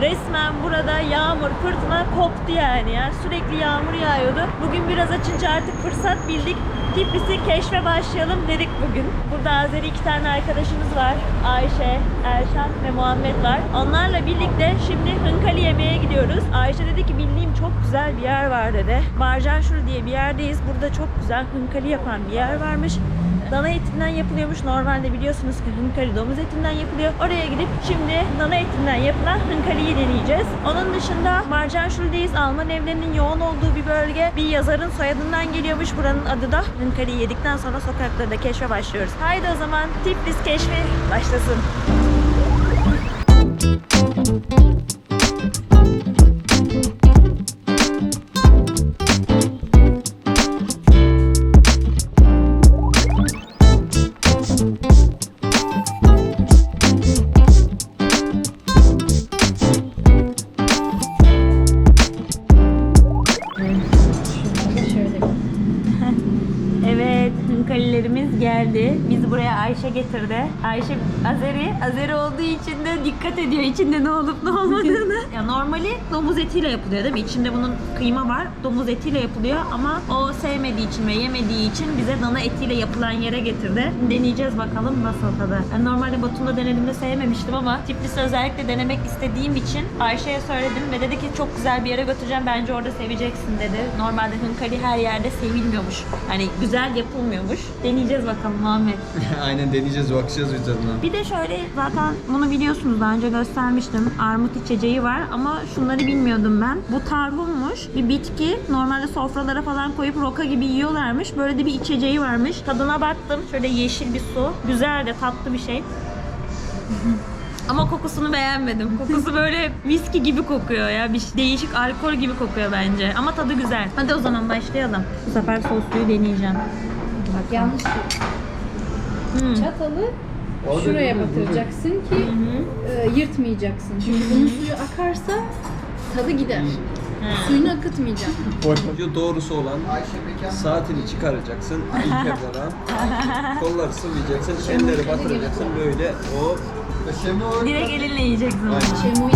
resmen burada yağmur, fırtına koptu yani ya. Sürekli yağmur yağıyordu. Bugün biraz açınca artık fırsat bildik. Tiflis'i keşfe başlayalım dedik bugün. Burada Azeri iki tane arkadaşımız var. Ayşe, Erşan ve Muhammed var. Onlarla birlikte şimdi hınkali yemeğe gidiyoruz. Ayşe dedi ki bildiğim çok güzel bir yer var dedi. Marjanşur diye bir yerdeyiz. Burada çok güzel hınkali yapan bir yer varmış. Dana etinden yapılıyormuş. Normalde biliyorsunuz ki hınkali domuz etinden yapılıyor. Oraya gidip şimdi dana etinden yapılan hınkaliyi deneyeceğiz. Onun dışında Marjanşul'deyiz. Alman evlerinin yoğun olduğu bir bölge. Bir yazarın soyadından geliyormuş. Buranın adı da hınkaliyi yedikten sonra sokaklarda keşfe başlıyoruz. Haydi o zaman Tiflis keşfi başlasın. Dikkat ediyor içinde ne olup ne olmadığını. ya normali domuz etiyle yapılıyor değil mi? İçinde bunun kıyma var. Domuz etiyle yapılıyor ama o sevmediği için ve yemediği için bize dana etiyle yapılan yere getirdi. Deneyeceğiz bakalım nasıl tadı. Ben normalde Batum'da denediğimde sevmemiştim ama Tiflis'i özellikle denemek istediğim için Ayşe'ye söyledim ve dedi ki çok güzel bir yere götüreceğim bence orada seveceksin dedi. Normalde hınkali her yerde sevilmiyormuş. Hani güzel yapılmıyormuş. Deneyeceğiz bakalım Muhammed. Aynen deneyeceğiz, bakacağız bir tadına. Bir de şöyle zaten bunu biliyorsunuz daha önce göstermiştim. Armut içeceği var ama şunları bilmiyordum ben. Bu tarhunmuş. Bir bitki. Normalde sofralara falan koyup roka gibi yiyorlarmış. Böyle de bir içeceği varmış. Tadına baktım. Şöyle yeşil bir su. Güzel de tatlı bir şey. Ama kokusunu beğenmedim. Kokusu böyle viski gibi kokuyor ya. Bir değişik alkol gibi kokuyor bence. Ama tadı güzel. Hadi o zaman başlayalım. Bu sefer sosluyu deneyeceğim. Bak yanlış. Hmm. Çatalı şuraya batıracaksın ki e, yırtmayacaksın. Çünkü bunun suyu akarsa tadı gider. Suyunu akıtmayacaksın. Yo, doğrusu olan saatini çıkaracaksın ilk evvela. Kolları sıvayacaksın, elleri batıracaksın böyle o Direkt elinle yiyeceksin. Aynen. Şemoy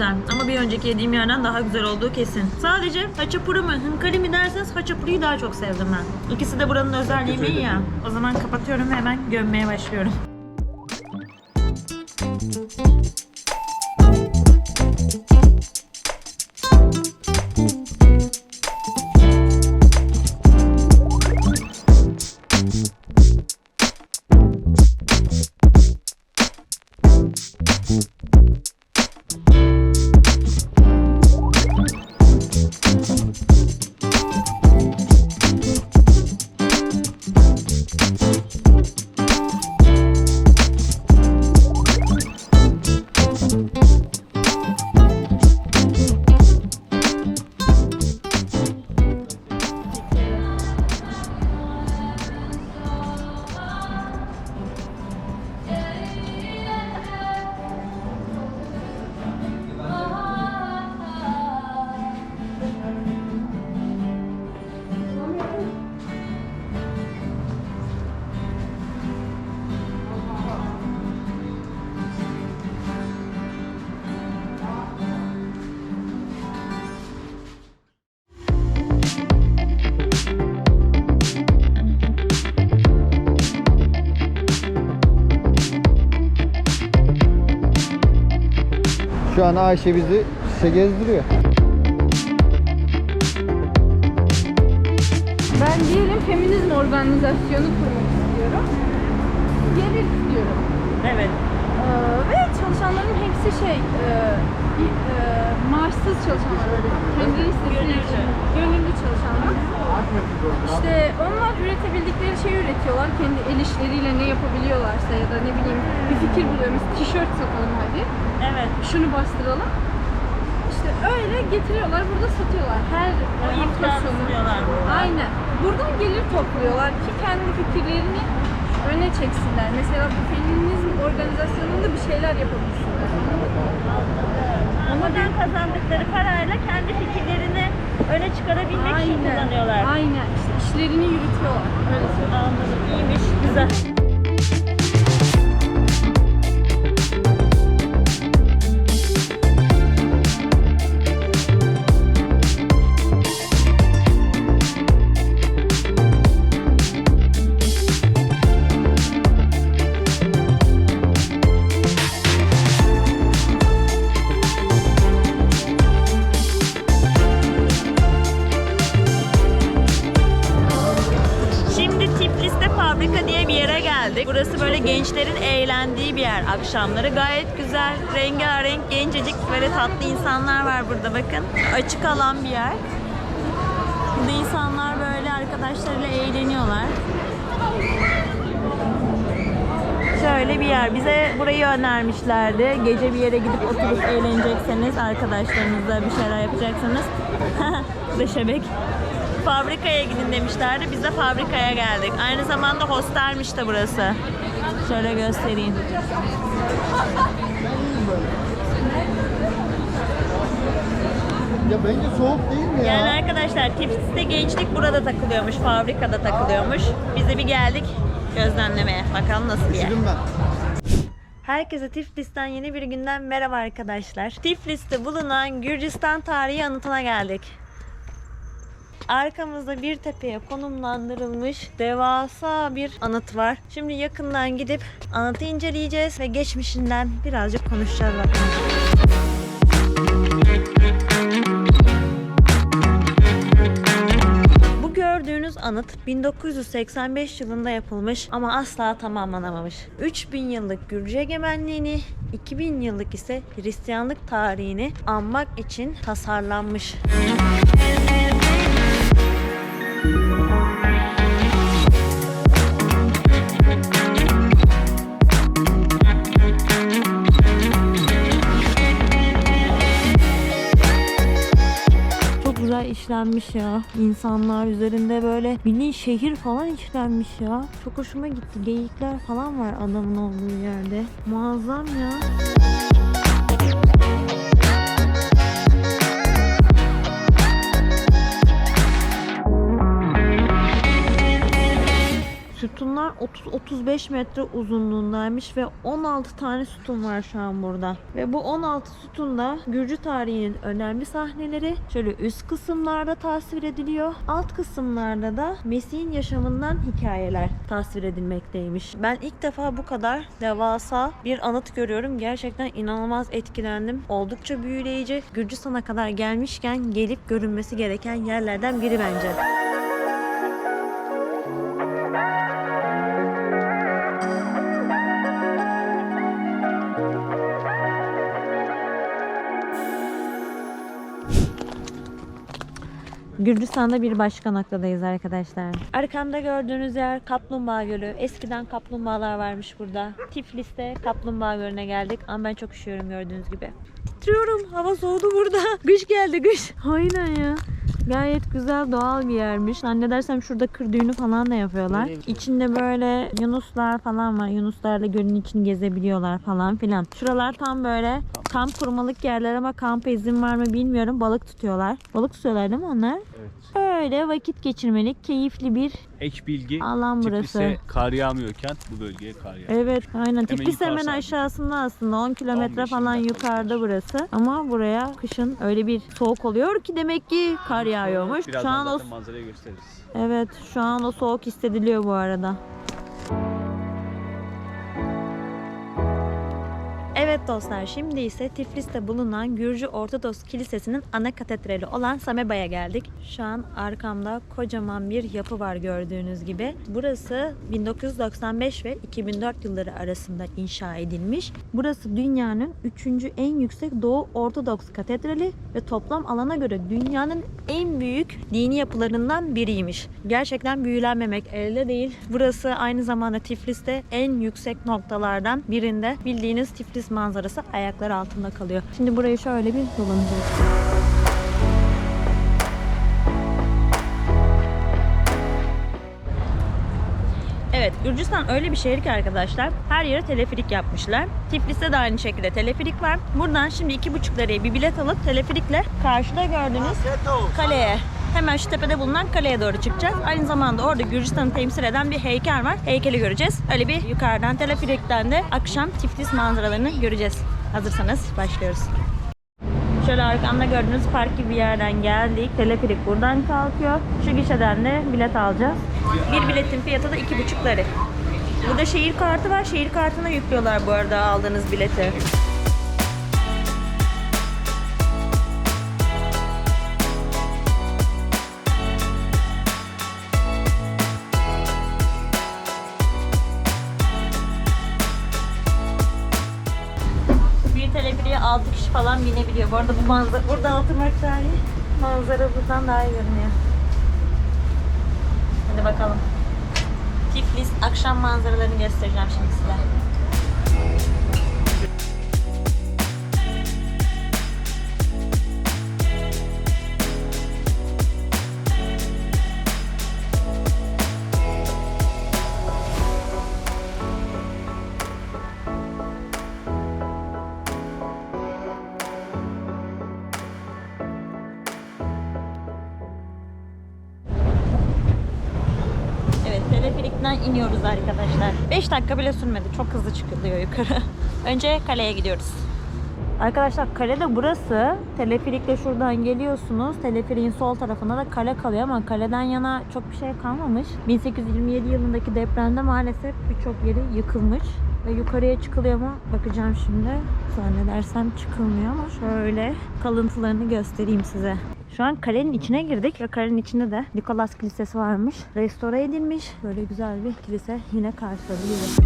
güzel. Ama bir önceki yediğim yerden daha güzel olduğu kesin. Sadece haçapuru mu, hınkali mi derseniz haçapuruyu daha çok sevdim ben. İkisi de buranın özel yemeği ya. O zaman kapatıyorum ve hemen gömmeye başlıyorum. Şu an Ayşe bizi şişe gezdiriyor. Ben diyelim feminizm organizasyonu kurmak istiyorum. Gelir istiyorum. Evet. Ee, ve çalışanların hepsi şey, e, bir, e, maaşsız çalışanlar. Kendi istediği için. Gönüllü çalışanlar. İşte onlar üretebildikleri şeyi üretiyorlar. Kendi el işleriyle ne yapabiliyorlarsa ya da ne bileyim bir fikir buluyor. Mesela tişört satalım hadi. Evet. Şunu bastıralım. İşte öyle getiriyorlar burada satıyorlar. Her O hafta sonu. burada. Aynen. Buradan gelir topluyorlar ki kendi fikirlerini öne çeksinler. Mesela bu feminizm organizasyonunda bir şeyler yapabilsinler. Oradan kazandıkları parayla kendi fikirlerini öne çıkarabilmek için kullanıyorlar. Aynen. İşte işlerini yürütüyorlar. Öyle söyleyeyim. Anladım. İyiymiş. Güzel. Yer akşamları. Gayet güzel, rengarenk, gencecik böyle tatlı insanlar var burada bakın. Açık alan bir yer. Burada insanlar böyle arkadaşlarıyla eğleniyorlar. Şöyle bir yer. Bize burayı önermişlerdi. Gece bir yere gidip oturup eğlenecekseniz, arkadaşlarınızla bir şeyler yapacaksanız. Da şebek. Fabrikaya gidin demişlerdi. Biz de fabrikaya geldik. Aynı zamanda hostelmiş de burası. Şöyle göstereyim. Ya bence soğuk değil mi ya? Yani arkadaşlar Tiflis'te gençlik burada takılıyormuş, fabrikada takılıyormuş. Biz de bir geldik gözlemlemeye. Bakalım nasıl bir yer. Üşüdüm ben. Herkese Tiflis'ten yeni bir günden merhaba arkadaşlar. Tiflis'te bulunan Gürcistan Tarihi Anıtı'na geldik. Arkamızda bir tepeye konumlandırılmış devasa bir anıt var. Şimdi yakından gidip anıtı inceleyeceğiz ve geçmişinden birazcık konuşacağız bakalım. Gördüğünüz anıt 1985 yılında yapılmış ama asla tamamlanamamış. 3000 yıllık Gürcü egemenliğini, 2000 yıllık ise Hristiyanlık tarihini anmak için tasarlanmış. Çok işlenmiş ya. İnsanlar üzerinde böyle mini şehir falan işlenmiş ya. Çok hoşuma gitti. Geyikler falan var adamın olduğu yerde. Muazzam ya. Sütunlar 30-35 metre uzunluğundaymış ve 16 tane sütun var şu an burada. Ve bu 16 sütunda Gürcü tarihinin önemli sahneleri şöyle üst kısımlarda tasvir ediliyor. Alt kısımlarda da Mesih'in yaşamından hikayeler tasvir edilmekteymiş. Ben ilk defa bu kadar devasa bir anıt görüyorum. Gerçekten inanılmaz etkilendim. Oldukça büyüleyici. Gürcistan'a kadar gelmişken gelip görünmesi gereken yerlerden biri bence. Gürcistan'da bir başka noktadayız arkadaşlar. Arkamda gördüğünüz yer Kaplumbağa Gölü. Eskiden kaplumbağalar varmış burada. Tiflis'te Kaplumbağa Gölü'ne geldik ama ben çok üşüyorum gördüğünüz gibi. Titriyorum. Hava soğudu burada. Kış geldi kış. Aynen ya. Gayet güzel doğal bir yermiş. Zannedersem şurada kır düğünü falan da yapıyorlar. İçinde böyle yunuslar falan var. Yunuslarla gölün içini gezebiliyorlar falan filan. Şuralar tam böyle kamp kurmalık yerler ama kampa izin var mı bilmiyorum. Balık tutuyorlar. Balık tutuyorlar değil mi onlar? Öyle vakit geçirmelik keyifli bir Ek bilgi. alan burası. Tiflis'e kar yağmıyorken bu bölgeye kar yağıyor. Evet aynen. Tiflis hemen yukarısı. aşağısında aslında 10 kilometre 15 falan dakika yukarıda burası. Ama buraya kışın öyle bir soğuk oluyor ki demek ki kar yağıyormuş. Birazdan Şu an o manzarayı gösteririz. Evet şu an o soğuk hissediliyor bu arada. Evet dostlar şimdi ise Tiflis'te bulunan Gürcü Ortodoks Kilisesi'nin ana katedrali olan Sameba'ya geldik. Şu an arkamda kocaman bir yapı var gördüğünüz gibi. Burası 1995 ve 2004 yılları arasında inşa edilmiş. Burası dünyanın 3. en yüksek Doğu Ortodoks Katedrali ve toplam alana göre dünyanın en büyük dini yapılarından biriymiş. Gerçekten büyülenmemek elde değil. Burası aynı zamanda Tiflis'te en yüksek noktalardan birinde. Bildiğiniz Tiflis manzarası ayaklar altında kalıyor. Şimdi burayı şöyle bir dolanacağız. Evet, Gürcistan öyle bir şehir ki arkadaşlar. Her yere teleferik yapmışlar. Tiflis'te de aynı şekilde teleferik var. Buradan şimdi iki buçuk liraya bir bilet alıp teleferikle karşıda gördüğünüz kaleye Hemen şu tepede bulunan kaleye doğru çıkacağız. Aynı zamanda orada Gürcistan'ı temsil eden bir heykel var. Heykeli göreceğiz. Öyle bir yukarıdan teleferikten de akşam Tiflis manzaralarını göreceğiz. Hazırsanız başlıyoruz. Şöyle arkamda gördüğünüz park gibi bir yerden geldik. Teleferik buradan kalkıyor. Şu gişeden de bilet alacağız. Bir biletin fiyatı da iki buçuk lira. Burada şehir kartı var. Şehir kartına yüklüyorlar bu arada aldığınız bileti. 6 kişi falan binebiliyor. Bu arada bu manzara, buradan oturmak daha iyi. Manzara buradan daha iyi görünüyor. Hadi bakalım. Tiflis akşam manzaralarını göstereceğim şimdi size. Dakika bile sürmedi. Çok hızlı çıkılıyor yukarı. Önce kaleye gidiyoruz. Arkadaşlar kale de burası. Teleferikle şuradan geliyorsunuz. Teleferiğin sol tarafında da kale kalıyor ama kaleden yana çok bir şey kalmamış. 1827 yılındaki depremde maalesef birçok yeri yıkılmış. Ve yukarıya çıkılıyor mu bakacağım şimdi. Zannedersem çıkılmıyor ama şöyle kalıntılarını göstereyim size. Şu an kalenin içine girdik ve kalenin içinde de Nikolas Kilisesi varmış. Restore edilmiş. Böyle güzel bir kilise yine karşıladı bizi.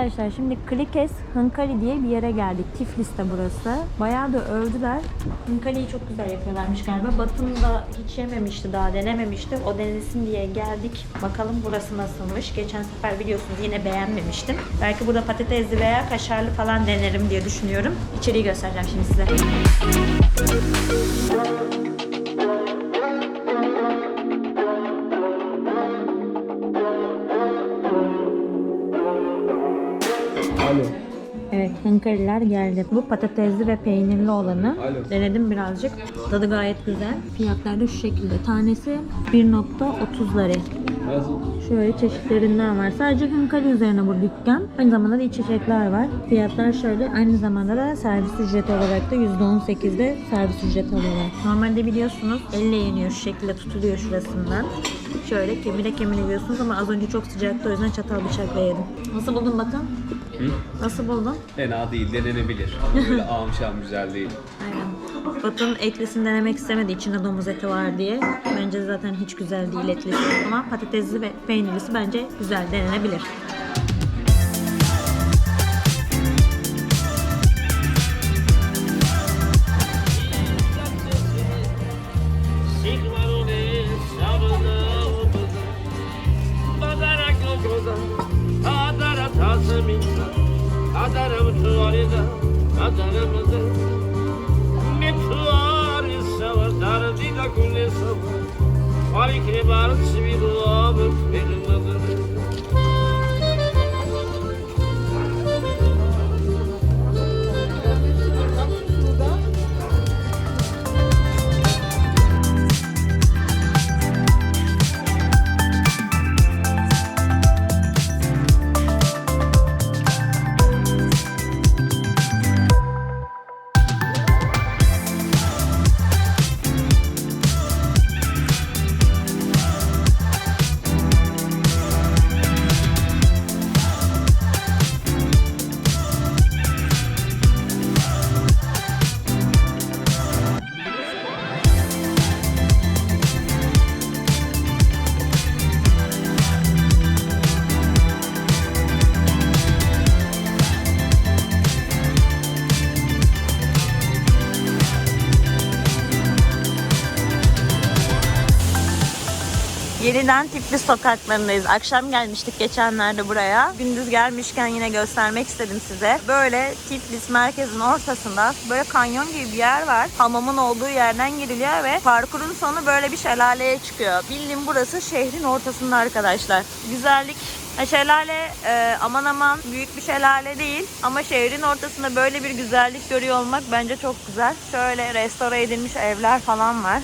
Arkadaşlar şimdi Klikes Hınkali diye bir yere geldik. Tiflis'te burası. Bayağı da övdüler. Hınkali'yi çok güzel yapıyorlarmış galiba. Batın da hiç yememişti daha denememişti. O denesin diye geldik. Bakalım burası nasılmış. Geçen sefer biliyorsunuz yine beğenmemiştim. Belki burada patatesli veya kaşarlı falan denerim diye düşünüyorum. İçeriği göstereceğim şimdi size. Evet, hınkariler geldi. Bu patatesli ve peynirli olanı. Denedim birazcık. Tadı gayet güzel. Fiyatlar da şu şekilde. Tanesi 1.30 lira. Nasıl? Şöyle çeşitlerinden var. Sadece hınkari üzerine bu dükkan. Aynı zamanda da içecekler var. Fiyatlar şöyle. Aynı zamanda da servis ücreti olarak da %18'de servis ücreti alıyorlar. Normalde biliyorsunuz elle yeniyor. Şu şekilde tutuluyor şurasından. Şöyle kemire kemire yiyorsunuz ama az önce çok sıcaktı o yüzden çatal bıçakla yedim. Nasıl buldun Batın? Nasıl buldun? Fena değil, denenebilir. Böyle ağam güzel değil. Aynen. Batın etlisini denemek istemedi içinde domuz eti var diye. Bence zaten hiç güzel değil etlisi ama patatesli ve peynirlisi bence güzel denenebilir. Yeniden Tiflis sokaklarındayız. Akşam gelmiştik geçenlerde buraya. Gündüz gelmişken yine göstermek istedim size. Böyle Tiflis merkezin ortasında böyle kanyon gibi bir yer var. Hamamın olduğu yerden giriliyor ve parkurun sonu böyle bir şelaleye çıkıyor. Bildiğim burası şehrin ortasında arkadaşlar. Güzellik Şelale e, aman aman büyük bir şelale değil ama şehrin ortasında böyle bir güzellik görüyor olmak bence çok güzel. Şöyle restore edilmiş evler falan var.